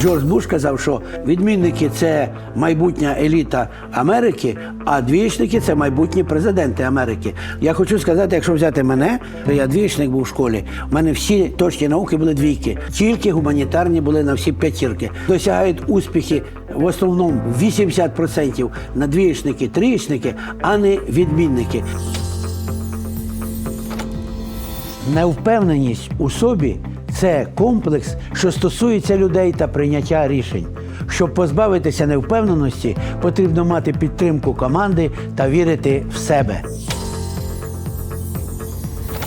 Джордж Буш казав, що відмінники це майбутня еліта Америки, а двічники це майбутні президенти Америки. Я хочу сказати, якщо взяти мене, то я двічник був в школі. У мене всі точні науки були двійки, тільки гуманітарні були на всі п'ятірки. Досягають успіхи в основному 80% на двічники, трієчники, а не відмінники. Невпевненість у собі це комплекс, що стосується людей та прийняття рішень. Щоб позбавитися невпевненості, потрібно мати підтримку команди та вірити в себе.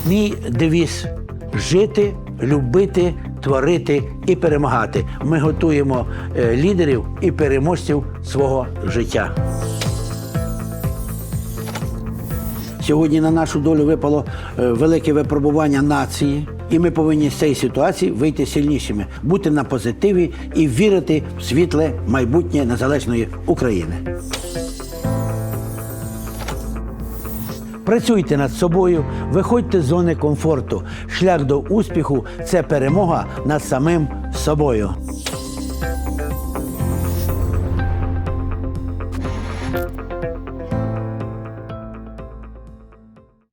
Мій девіз жити, любити, творити і перемагати. Ми готуємо е, лідерів і переможців свого життя. Сьогодні на нашу долю випало е, велике випробування нації, і ми повинні з цієї ситуації вийти сильнішими, бути на позитиві і вірити в світле майбутнє незалежної України. Працюйте над собою, виходьте з зони комфорту. Шлях до успіху це перемога над самим собою.